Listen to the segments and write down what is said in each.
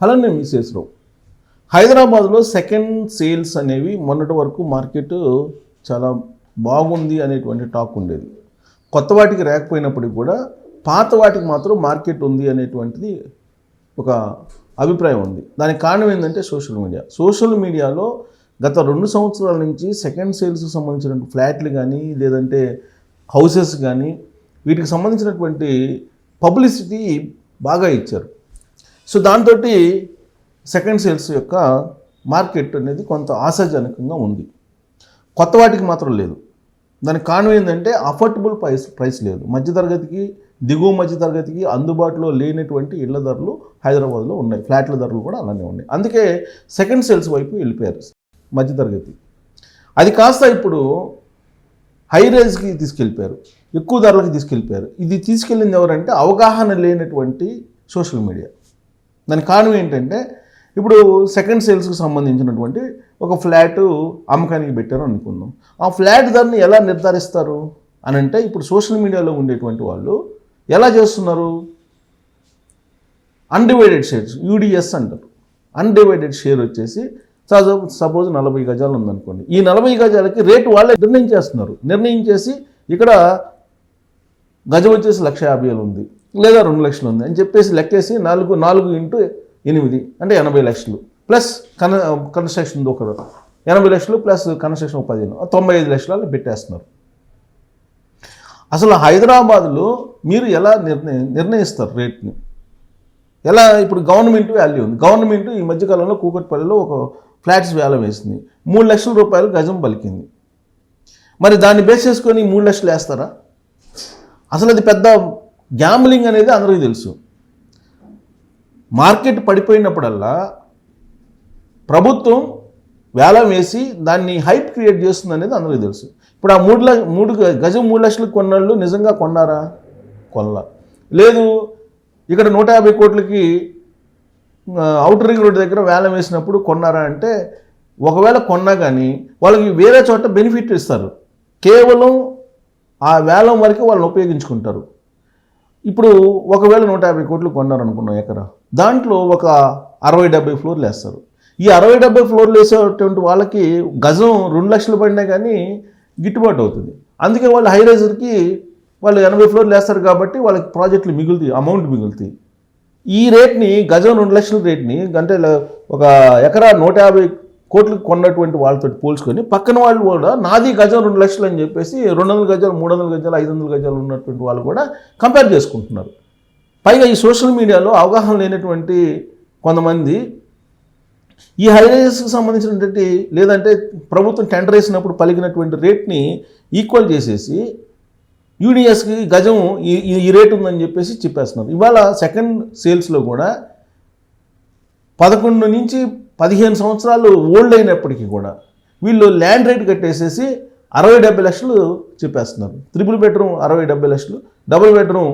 Hello నేను మిసేస్రావు హైదరాబాద్లో second sales అనేవి మొన్నటి వరకు మార్కెట్ చాలా బాగుంది అనేటువంటి టాక్ ఉండేది. కొత్త వాటికి రాకపోయినప్పటికీ కూడా పాత వాటికి మాత్రం మార్కెట్ ఉంది అనేటువంటిది ఒక అభిప్రాయం ఉంది. దానికి కారణం ఏంటంటే సోషల్ మీడియా. సోషల్ మీడియాలో గత రెండు సంవత్సరాల నుంచి సెకండ్ సేల్స్కి సంబంధించిన ఫ్లాట్లు కానీ లేదంటే హౌసెస్ కానీ వీటికి సంబంధించినటువంటి పబ్లిసిటీ బాగా ఇచ్చారు. సో దాంతో సెకండ్ సేల్స్ యొక్క మార్కెట్ అనేది కొంత ఆశాజనకంగా ఉంది. కొత్త వాటికి మాత్రం లేదు. దానికి కారణం ఏంటంటే అఫోర్డబుల్ ప్రైస్ ప్రైస్ లేదు. మధ్యతరగతికి దిగువ మధ్యతరగతికి అందుబాటులో లేనటువంటి ఇళ్ళ ధరలు హైదరాబాద్లో ఉన్నాయి. ఫ్లాట్ల ధరలు కూడా అలానే ఉన్నాయి. అందుకే సెకండ్ సేల్స్ వైపు వెళ్ళిపోయారు మధ్యతరగతి అది కాస్త ఇప్పుడు హై రేంజ్కి తీసుకెళ్ళిపోయారు. ఎక్కువ ధరలకు తీసుకెళ్ళిపోయారు. ఇది తీసుకెళ్ళింది ఎవరంటే అవగాహన లేనటువంటి సోషల్ మీడియా దాని కారణం ఏంటంటే ఇప్పుడు సెకండ్ సేల్స్కి సంబంధించినటువంటి ఒక ఫ్లాట్ అమ్మకానికి పెట్టారు అనుకుందాం. ఆ ఫ్లాట్ ధరని ఎలా నిర్ధారిస్తారు? అని అంటే ఇప్పుడు సోషల్ మీడియాలో ఉండేటువంటి వాళ్ళు ఎలా చేస్తున్నారు? అన్డివైడెడ్ షేర్స్ యూడిఎస్ అంటారు. అన్డివైడెడ్ షేర్ వచ్చేసి సపోజ్ నలభై గజాలు ఉందనుకోండి. ఈ నలభై గజాలకి రేటు వాళ్ళే నిర్ణయించేస్తున్నారు నిర్ణయించేసి ఇక్కడ గజం వచ్చేసి లక్ష యాభై వేలు ఉంది. లేదా రెండు లక్షలు ఉంది అని చెప్పేసి లెక్కేసి నాలుగు నాలుగు ఇంటూ ఎనిమిది అంటే ఎనభై లక్షలు. ప్లస్ కన్ కన్స్ట్రక్షన్ ఒక ఎనభై లక్షలు ప్లస్ కన్స్ట్రక్షన్ పదిహేను. తొంభై ఐదు లక్షలు పెట్టేస్తున్నారు. అసలు హైదరాబాద్లో మీరు ఎలా నిర్ణయ నిర్ణయిస్తారు రేట్ని? ఎలా ఇప్పుడు గవర్నమెంట్ వాల్యూ ఉంది. గవర్నమెంట్ ఈ మధ్యకాలంలో కూకట్పల్లిలో ఒక ఫ్లాట్స్ వేలం వేసింది. మూడు లక్షల రూపాయలు గజం పలికింది. మరి దాన్ని బేస్ చేసుకొని మూడు లక్షలు వేస్తారా? అసలు అది పెద్ద గ్యాంబ్లింగ్ అనేది అందరికీ తెలుసు. మార్కెట్ పడిపోయినప్పుడల్లా ప్రభుత్వం వేలం వేసి దాన్ని హైప్ క్రియేట్ చేస్తుంది అనేది అందరికీ తెలుసు. ఇప్పుడు ఆ మూడు లక్ష మూడు గజం మూడు లక్షలకు కొన్నాళ్ళు నిజంగా కొన్నారా? కొనలా. లేదు ఇక్కడ నూట యాభై కోట్లకి అవుటర్ రింగ్ రోడ్ దగ్గర వేలం వేసినప్పుడు కొన్నారా అంటే ఒకవేళ కొన్నా కానీ వాళ్ళకి వేరే చోట బెనిఫిట్ ఇస్తారు. కేవలం ఆ వేలం వరకు వాళ్ళని ఉపయోగించుకుంటారు. ఇప్పుడు ఒకవేళ నూట యాభై కోట్లు కొన్నారనుకున్నాం ఎకరా దాంట్లో ఒక అరవై డెబ్బై ఫ్లోర్లు వేస్తారు. ఈ అరవై డెబ్బై ఫ్లోర్లు వేసేటువంటి వాళ్ళకి గజం రెండు లక్షలు పడినా కానీ గిట్టుబాటు అవుతుంది. అందుకే వాళ్ళు హై రైజర్కి వాళ్ళు ఎనభై ఫ్లోర్లు వేస్తారు కాబట్టి వాళ్ళకి ప్రాజెక్టులు మిగులుతాయి అమౌంట్ మిగులుతాయి. ఈ రేట్ని గజం రెండు లక్షల రేట్ని అంటే ఒక ఎకరా నూట యాభై కోట్లు కొన్నటువంటి వాళ్ళతో పోల్చుకొని పక్కన వాళ్ళు కూడా నాది గజం రెండు లక్షలు అని చెప్పేసి రెండు వందల గజాలు మూడు వందల గజాలు ఐదు వందల గజాలు ఉన్నటువంటి వాళ్ళు కూడా కంపేర్ చేసుకుంటున్నారు. పైగా ఈ సోషల్ మీడియాలో అవగాహన లేనటువంటి కొంతమంది ఈ హైరైజెస్కి సంబంధించినటువంటి లేదంటే ప్రభుత్వం టెండర్ వేసినప్పుడు పలికినటువంటి రేట్ని ఈక్వల్ చేసేసి యూడిఎస్కి గజం ఈ ఈ- ఈ రేట్ ఉందని చెప్పేసి చెప్పేస్తున్నారు. ఇవాళ సెకండ్ సేల్స్లో కూడా పదకొండు నుంచి పదిహేను సంవత్సరాలు ఓల్డ్ అయినప్పటికీ కూడా వీళ్ళు ల్యాండ్ రేట్ కట్టేసేసి అరవై డెబ్బై లక్షలు చెప్పేస్తున్నారు. త్రిపుల్ బెడ్రూమ్ అరవై డెబ్బై లక్షలు డబుల్ బెడ్రూమ్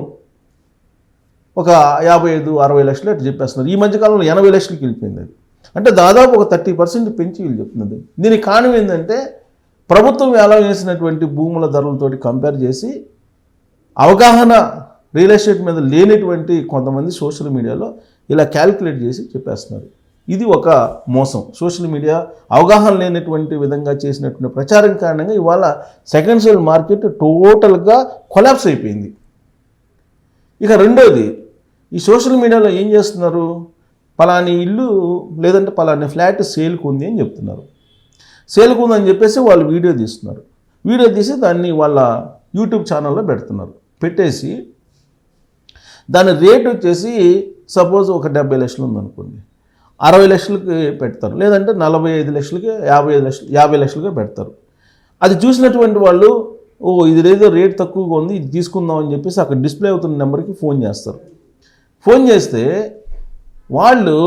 ఒక యాభై ఐదు అరవై లక్షలు అట్లా చెప్పేస్తున్నారు. ఈ మధ్యకాలంలో ఎనభై లక్షలకి వెళ్ళిపోయింది అది. అంటే దాదాపు ఒక థర్టీ పర్సెంట్ పెంచి వీళ్ళు చెప్తున్నది. దీనికి కారణం ఏంటంటే ప్రభుత్వం వేలం చేసినటువంటి భూముల ధరలతోటి కంపేర్ చేసి అవగాహన రియల్ ఎస్టేట్ మీద లేనటువంటి కొంతమంది సోషల్ మీడియాలో ఇలా క్యాలిక్యులేట్ చేసి చెప్పేస్తున్నారు. ఇది ఒక మోసం. సోషల్ మీడియా అవగాహన లేనటువంటి విధంగా చేసినటువంటి ప్రచారం కారణంగా ఇవాళ సెకండ్ సేల్ మార్కెట్ టోటల్గా కొలాప్స్ అయిపోయింది. ఇక రెండోది ఈ సోషల్ మీడియాలో ఏం చేస్తున్నారు? పలాని ఇల్లు లేదంటే పలాని ఫ్లాట్ సేల్కు ఉంది అని చెప్తున్నారు. సేల్కి ఉందని చెప్పేసి వాళ్ళు వీడియో తీస్తున్నారు. వీడియో తీసి దాన్ని వాళ్ళ యూట్యూబ్ ఛానల్లో పెడుతున్నారు. పెట్టేసి దాని రేట్ వచ్చేసి సపోజ్ ఒక డెబ్బై లక్షలు ఉందనుకోండి. అరవై లక్షలకి పెడతారు. లేదంటే నలభై ఐదు లక్షలకి యాభై ఐదు లక్షలు యాభై లక్షలకి పెడతారు. అది చూసినటువంటి వాళ్ళు ఓ ఇది ఏదో రేట్ తక్కువగా ఉంది ఇది తీసుకుందాం అని చెప్పేసి అక్కడ డిస్ప్లే అవుతున్న నెంబర్కి ఫోన్ చేస్తారు. ఫోన్ చేస్తే వాళ్ళు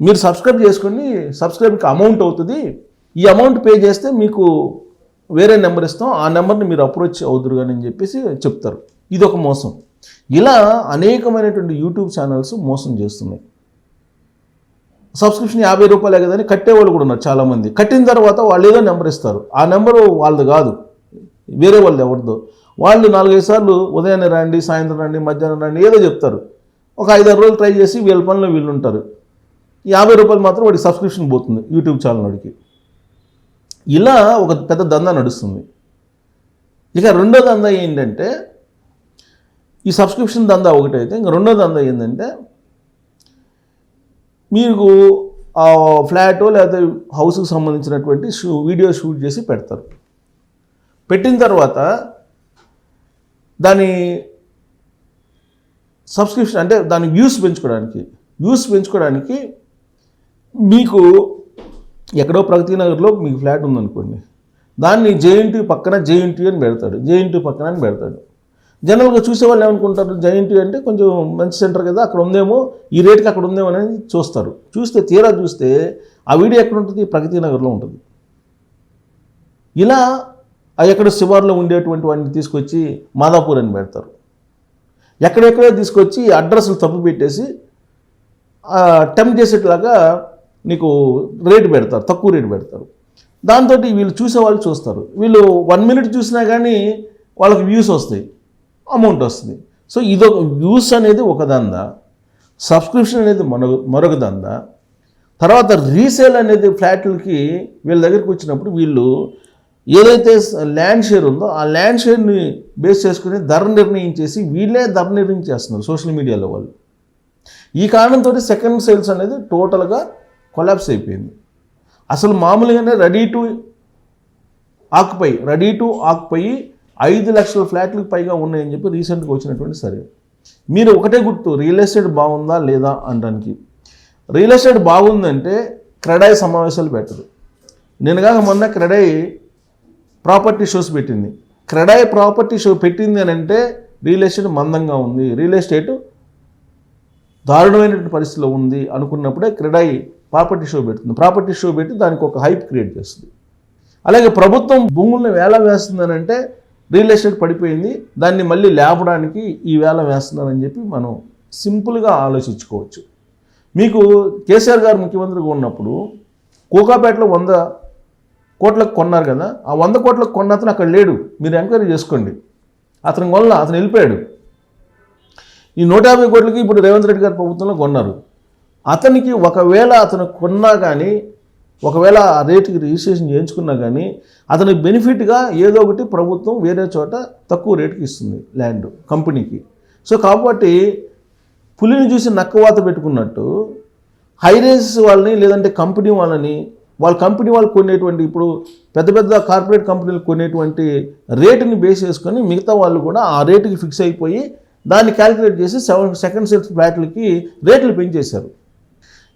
మీరు సబ్స్క్రైబ్ చేసుకుని సబ్స్క్రైబ్కి అమౌంట్ అవుతుంది. ఈ అమౌంట్ పే చేస్తే మీకు వేరే నెంబర్ ఇస్తాం ఆ నెంబర్ని మీరు అప్రోచ్ అవుతురు కానీ అని చెప్పేసి చెప్తారు. ఇది ఒక మోసం. ఇలా అనేకమైనటువంటి యూట్యూబ్ ఛానల్స్ మోసం చేస్తున్నాయి. సబ్స్క్రిప్షన్ యాభై రూపాయలే కదని కట్టేవాళ్ళు కూడా ఉన్నారు చాలామంది. కట్టిన తర్వాత వాళ్ళు ఏదో నెంబర్ ఇస్తారు. ఆ నెంబరు వాళ్ళది కాదు. వేరే వాళ్ళది ఎవరిదో. వాళ్ళు నాలుగైదు సార్లు ఉదయాన్నే రండి సాయంత్రం రండి మధ్యాహ్నం రండి ఏదో చెప్తారు. ఒక ఐదారు రోజులు ట్రై చేసి వీళ్ళ పనిలో వీళ్ళు ఉంటారు. యాభై రూపాయలు మాత్రం వాడికి సబ్స్క్రిప్షన్ పోతుంది యూట్యూబ్ ఛానల్ వాడికి. ఇలా ఒక పెద్ద దందా నడుస్తుంది. ఇక రెండో దందా ఏంటంటే ఈ సబ్స్క్రిప్షన్ దందా ఒకటైతే ఇంకా రెండో దందా ఏంటంటే మీకు ఆ ఫ్లాట్ లేకపోతే హౌస్కి సంబంధించినటువంటి షూ వీడియో షూట్ చేసి పెడతారు. పెట్టిన తర్వాత దాని సబ్స్క్రిప్షన్ అంటే దాని వ్యూస్ పెంచుకోవడానికి వ్యూస్ పెంచుకోవడానికి మీకు ఎక్కడో ప్రగతి నగర్లో మీకు ఫ్లాట్ ఉందనుకోండి. దాన్ని జేఎన్టీ పక్కన జేఎన్టీ అని పెడతాడు జేఎన్టీ పక్కన అని పెడతాడు. జనరల్గా చూసేవాళ్ళు ఏమనుకుంటారు? జైంట్ అంటే కొంచెం మంచి సెంటర్ కదా అక్కడ ఉందేమో ఈ రేట్కి అక్కడ ఉందేమో అనేది చూస్తారు. చూస్తే తీరా చూస్తే ఆ వీడియో ఎక్కడ ఉంటుంది? ప్రగతి నగర్లో ఉంటుంది. ఇలా ఎక్కడ శివార్లో ఉండేటువంటి వాడిని తీసుకొచ్చి మాదాపూర్ అని పెడతారు. ఎక్కడెక్కడో తీసుకొచ్చి అడ్రస్లు తప్పు పెట్టేసి టెంప్ చేసేట్లాగా నీకు రేటు పెడతారు తక్కువ రేటు పెడతారు. దాంతో వీళ్ళు చూసేవాళ్ళు చూస్తారు. వీళ్ళు వన్ మినిట్ చూసినా కానీ వాళ్ళకి వ్యూస్ వస్తాయి. అమౌంట్ వస్తుంది. సో ఇదొక వ్యూస్ అనేది ఒక దందా. సబ్స్క్రిప్షన్ అనేది మరొక మరొక దందా. తర్వాత రీసేల్ అనేది ఫ్లాట్లకి వీళ్ళ దగ్గరికి వచ్చినప్పుడు వీళ్ళు ఏదైతే ల్యాండ్ షేర్ ఉందో ఆ ల్యాండ్ షేర్ని బేస్ చేసుకుని ధర నిర్ణయించేసి వీళ్ళే ధర నిర్ణయించేస్తున్నారు సోషల్ మీడియాలో వాళ్ళు. ఈ కారణంతో సెకండ్ సేల్స్ అనేది టోటల్గా కొలాప్స్ అయిపోయింది. అసలు మామూలుగానే ready to occupy ready to occupy ఐదు లక్షల ఫ్లాట్లకు పైగా ఉన్నాయని చెప్పి రీసెంట్గా వచ్చినటువంటి సర్వే. మీరు ఒకటే గుర్తు రియల్ ఎస్టేట్ బాగుందా లేదా అనడానికి. రియల్ ఎస్టేట్ బాగుందంటే క్రెడై సమావేశాలు పెట్టదు. నేను కాక మొన్న క్రెడై ప్రాపర్టీ షోస్ పెట్టింది. క్రెడై ప్రాపర్టీ షో పెట్టింది అని అంటే రియల్ ఎస్టేట్ మందంగా ఉంది. రియల్ ఎస్టేట్ దారుణమైనటువంటి పరిస్థితిలో ఉంది అనుకున్నప్పుడే క్రెడై ప్రాపర్టీ షో పెడుతుంది. ప్రాపర్టీ షో పెట్టి దానికి ఒక హైప్ క్రియేట్ చేస్తుంది. అలాగే ప్రభుత్వం భూములను వేలా వేస్తుందని అంటే రియల్ ఎస్టేట్ పడిపోయింది దాన్ని మళ్ళీ లేపడానికి ఈ వేస్తున్నారని చెప్పి మనం సింపుల్గా ఆలోచించుకోవచ్చు. మీకు కేసీఆర్ గారు ముఖ్యమంత్రిగా ఉన్నప్పుడు కోకాపేటలో వంద కోట్లకు కొన్నారు కదా ఆ వంద కోట్లకు కొన్న అతను అక్కడ లేడు. మీరు ఎంక్వైరీ చేసుకోండి. అతని వల్ల అతను వెళ్ళిపోయాడు. ఈ నూట యాభై కోట్లకి ఇప్పుడు రేవంత్ రెడ్డి గారి ప్రభుత్వంలో కొన్నారు. అతనికి ఒకవేళ అతను కొన్నా కానీ ఒకవేళ ఆ రేటుకి రిజిస్ట్రేషన్ చేయించుకున్నా కానీ అతనికి బెనిఫిట్గా ఏదో ఒకటి ప్రభుత్వం వేరే చోట తక్కువ రేటుకి ఇస్తుంది ల్యాండ్ కంపెనీకి సో కాబట్టి పులిని చూసి నక్కవాత పెట్టుకున్నట్టు హైరేస్ వాళ్ళని లేదంటే కంపెనీ వాళ్ళని వాళ్ళ కంపెనీ వాళ్ళు కొనేటువంటి ఇప్పుడు పెద్ద పెద్ద కార్పొరేట్ కంపెనీలు కొనేటువంటి రేటుని బేస్ చేసుకొని మిగతా వాళ్ళు కూడా ఆ రేటుకి ఫిక్స్ అయిపోయి దాన్ని క్యాలిక్యులేట్ చేసి సెవెన్ సెకండ్ సెట్ ఫ్లాట్లకి రేట్లు పెంచేశారు.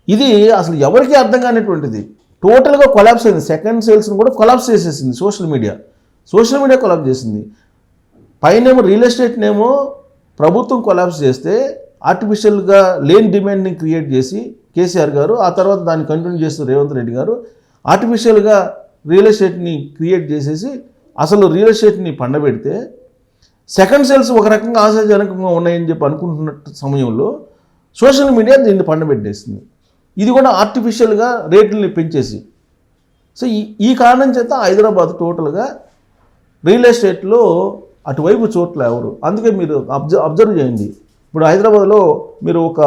ఇది అసలు ఎవరికీ అర్థం కానిటువంటిది. టోటల్గా కొలాప్స్ అయింది. సెకండ్ సేల్స్ని కూడా కొలాప్స్ చేసేసింది social media. Social media collapse చేసింది. పైనేమో రియల్ ఎస్టేట్నేమో ప్రభుత్వం కొలాప్స్ చేస్తే ఆర్టిఫిషియల్గా లేని డిమాండ్ని క్రియేట్ చేసి కేసీఆర్ గారు ఆ తర్వాత దాన్ని కంటిన్యూ చేస్తున్న రేవంత్ రెడ్డి గారు ఆర్టిఫిషియల్గా రియల్ ఎస్టేట్ని క్రియేట్ చేసేసి అసలు రియల్ ఎస్టేట్ని పండబెడితే సెకండ్ సేల్స్ ఒక రకంగా ఆశాజనకంగా ఉన్నాయని చెప్పి అనుకుంటున్న సమయంలో సోషల్ మీడియా దీన్ని పండబెట్టేసింది. ఇది కూడా ఆర్టిఫిషియల్గా రేట్లని పెంచేసి. సో ఈ ఈ కారణం చేత హైదరాబాద్ టోటల్గా రియల్ ఎస్టేట్లో అటువైపు చోట్ల ఎవరు? అందుకే మీరు అబ్జర్వ్ అబ్జర్వ్ చేయండి. ఇప్పుడు హైదరాబాద్లో మీరు ఒక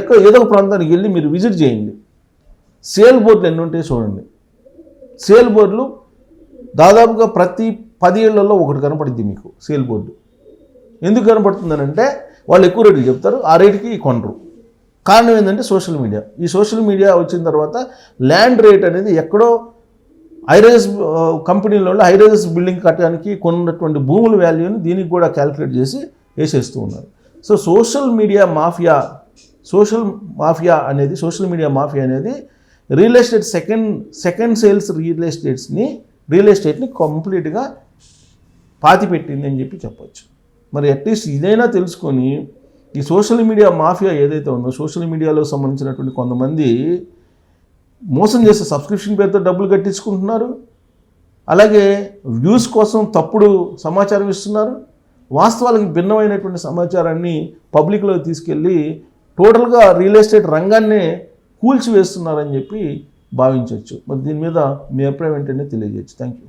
ఎక్కడ ఏదో ఒక ప్రాంతానికి వెళ్ళి మీరు విజిట్ చేయండి. సేల్ బోర్డులు ఎన్ని ఉంటాయో చూడండి. సేల్ బోర్డులు దాదాపుగా ప్రతి పది ఏళ్ళలో ఒకటి కనపడుద్ది మీకు సేల్ బోర్డు. ఎందుకు కనపడుతుందని అంటే వాళ్ళు ఎక్కువ రేటుకి చెప్తారు ఆ రేటుకి కొనరు కారణం ఏంటంటే సోషల్ మీడియా. ఈ సోషల్ మీడియా వచ్చిన తర్వాత ల్యాండ్ రేట్ అనేది ఎక్కడో హైరైజ్ కంపెనీలో హైరైజ్ బిల్డింగ్ కట్టడానికి కొన్నటువంటి భూముల వాల్యూని దీనికి కూడా క్యాలిక్యులేట్ చేసి వేసేస్తూ ఉన్నారు. So social media mafia social mafia అనేది సోషల్ మీడియా మాఫియా అనేది real estate second second sales real ఎస్టేట్స్ని real ఎస్టేట్ని కంప్లీట్గా పాతిపెట్టింది అని చెప్పి చెప్పొచ్చు. మరి అట్లీస్ట్ ఇదైనా తెలుసుకొని ఈ సోషల్ మీడియా మాఫియా ఏదైతే ఉందో సోషల్ మీడియాలో సంబంధించినటువంటి కొంతమంది మోసం చేసే సబ్స్క్రిప్షన్ పేరుతో డబ్బులు కట్టించుకుంటున్నారు. అలాగే వ్యూస్ కోసం తప్పుడు సమాచారం ఇస్తున్నారు. వాస్తవాలకు భిన్నమైనటువంటి సమాచారాన్ని పబ్లిక్లో తీసుకెళ్ళి టోటల్గా రియల్ ఎస్టేట్ రంగాన్నే కూల్చివేస్తున్నారని చెప్పి భావించవచ్చు. మరి దీని మీద మీ అభిప్రాయం ఏంటంటే తెలియజేయచ్చు. Thank you